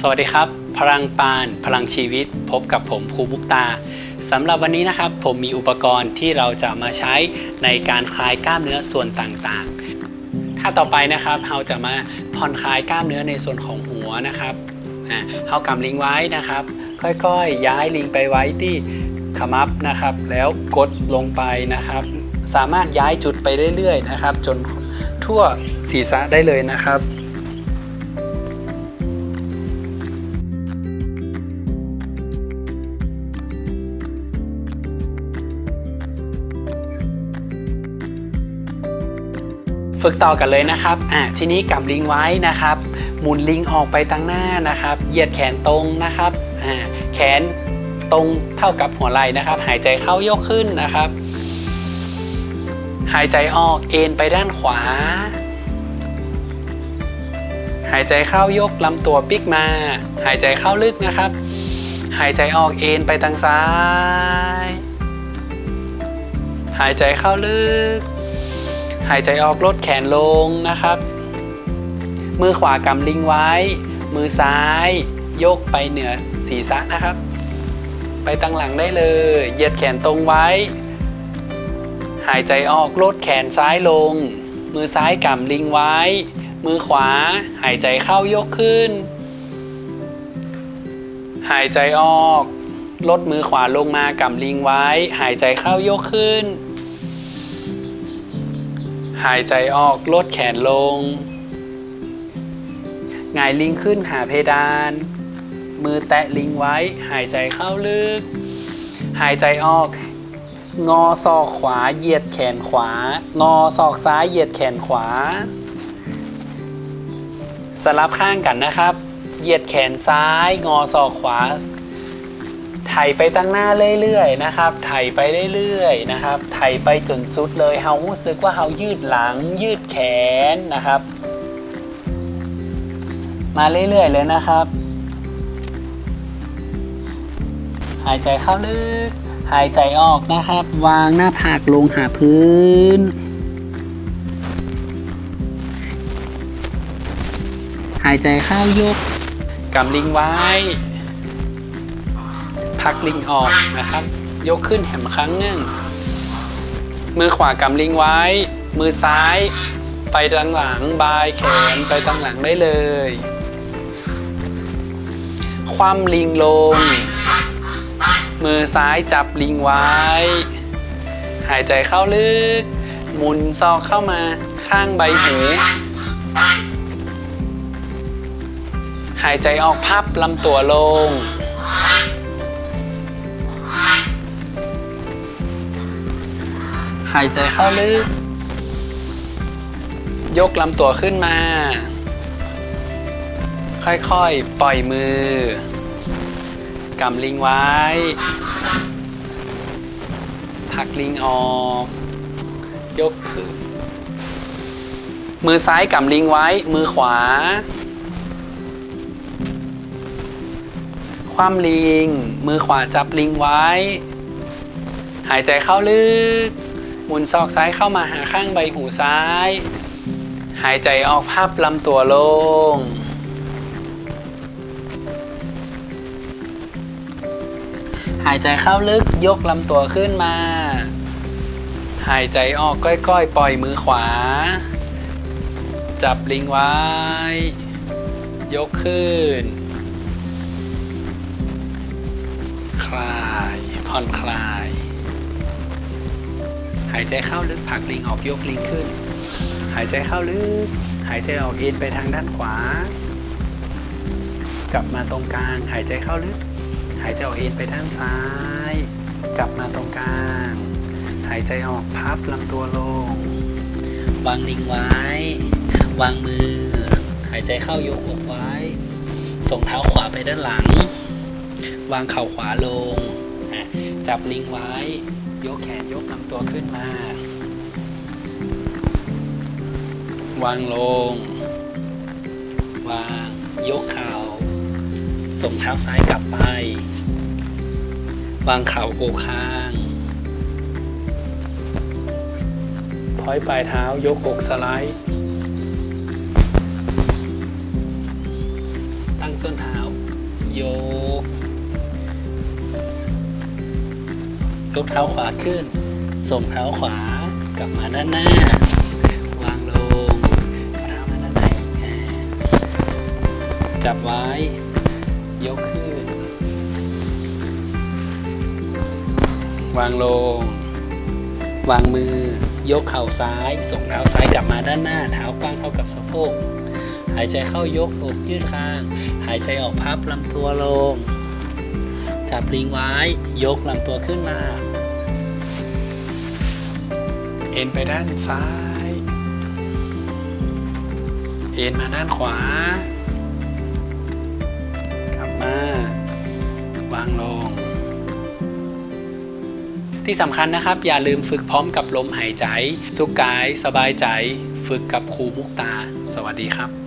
สวัสดีครับ พลังปานพลังชีวิต พบกับผมครูบุกตาสำหรับวันนี้นะครับ ผมมีอุปกรณ์ที่เราจะมาใช้ในการคลายกล้ามเนื้อส่วนต่างๆ ถ้าต่อไปนะครับเราจะมาผ่อนคลายกล้ามเนื้อในส่วนของหัวนะครับเรากำลิงไว้นะครับ ค่อยๆ ย้ายลิงไปไว้ที่ขมับนะครับ แล้วกดลงไปนะครับ สามารถย้ายจุดไปเรื่อยๆนะครับ จนทั่วศีรษะได้เลยนะครับ ฝึกต่อกันเลยนะครับอะทีนี้กำลิงไว้นะครับ หมุนลิงออกไปตั้งหน้านะครับ เหยียดแขนตรงนะครับอ่าแขนตรงเท่ากับหัวไหล่นะครับ หายใจเข้ายกขึ้นนะครับ หายใจออกเอ็นไปด้านขวา หายใจเข้ายกลำตัวปิกมา หายใจเข้าลึกนะครับ หายใจออกเอ็นไปทางซ้าย หายใจเข้าลึก หายใจออกลดแขนลงนะครับ มือขวากำลิงไว้ มือซ้ายยกไปเหนือศีรษะนะครับ ไปตั้งหลังได้เลย เหยียดแขนตรงไว้ หายใจออกลดแขนซ้ายลง มือซ้ายกำลิงไว้ มือขวาหายใจเข้ายกขึ้น หายใจออกลดมือขวาลงมากำลิงไว้ หายใจเข้ายกขึ้น หายใจออกลดแขนลงหงายลิงขึ้นหาเพดาน มือแตะลิงไว้ หายใจเข้าลึก หายใจออก งอศอกขวาเหยียดแขนขวา งอศอกซ้ายเหยียดแขนขวา สลับข้างกันนะครับ เหยียดแขนซ้าย งอศอกขวา ไถไปตั้งหน้าเรื่อยๆนะครับไถไปเรื่อยๆนะครับไถไปจนสุดเลยเฮารู้สึกว่าเฮายืดหลัง ยืดแขนนะครับ มาเรื่อยๆเลยนะครับ หายใจเข้าลึก หายใจออกนะครับ วางหน้าผากลงหาพื้น หายใจเข้ายกกำลิงไว้ พักลิงออกนะครับ ยกขึ้นแหมครั้งหนึ่ง มือขวากำลิงไว้ มือซ้าย ไปทางหลังบายแขนไปทางหลังได้เลย คว่ำลิงลง มือซ้ายจับลิงไว้ หายใจเข้าลึก หมุนซอกเข้ามาข้างใบหูหายใจออกพับลำตัวลง หายใจเข้าลึก ยกลำตัวขึ้นมา ค่อยๆ ปล่อยมือกำลิงไว้ พักลิงออก ยกขึ้น มือซ้ายกำลิงไว้ มือขวา คว่ำลิง มือขวาจับลิงไว้ หายใจเข้าลึก หมุนซอกซ้ายเข้ามาหาข้างใบหูซ้าย หายใจออกพับลำตัวลง หายใจเข้าลึกยกลำตัวขึ้นมา หายใจออกก้อยๆ ปล่อยมือขวา จับลิงไว้ ยกขึ้น คลาย ผ่อนคลาย หายใจเข้าลึกผักลิงออกยกลิงขึ้น หายใจเข้าลึก หายใจออกเอ็นไปทางด้านขวา กลับมาตรงกลาง หายใจเข้าลึก หายใจออกเอ็นไปด้านซ้าย กลับมาตรงกลาง หายใจออกพับลำตัวลง วางลิงไว้ วางมือ หายใจเข้ายกอกไว้ ส่งเท้าขวาไปด้านหลัง วางเข่าขวาลง จับลิงไว้ ยกแขนยกลำตัวขึ้นมา วางลง วาง ยกเข่า ส่งเท้าซ้ายกลับไป วางเข่าโกข้างพอยปลายเท้ายกอกสไลด์ ตั้งส้นเท้า ยก ยกเท้าขวาขึ้น ส่งเท้าขวากลับมาด้านหน้า วางลงเท้ามาด้านในจับไว้ ยกขึ้น วางลง วางมือ ยกเข่าซ้าย ส่งเท้าซ้ายกลับมาด้านหน้า เท้ากว้างเท่ากับสะโพก หายใจเข้ายกอกยืดข้าง หายใจออกพับลำตัวลง จับลิงไว้ ยกลำตัวขึ้นมา เอ็นไปด้านซ้าย เอ็นมาด้านขวา กลับมาวางลง ที่สำคัญนะครับ อย่าลืมฝึกพร้อมกับลมหายใจ สุขกายสบายใจ ฝึกกับครูมุกตา สวัสดีครับ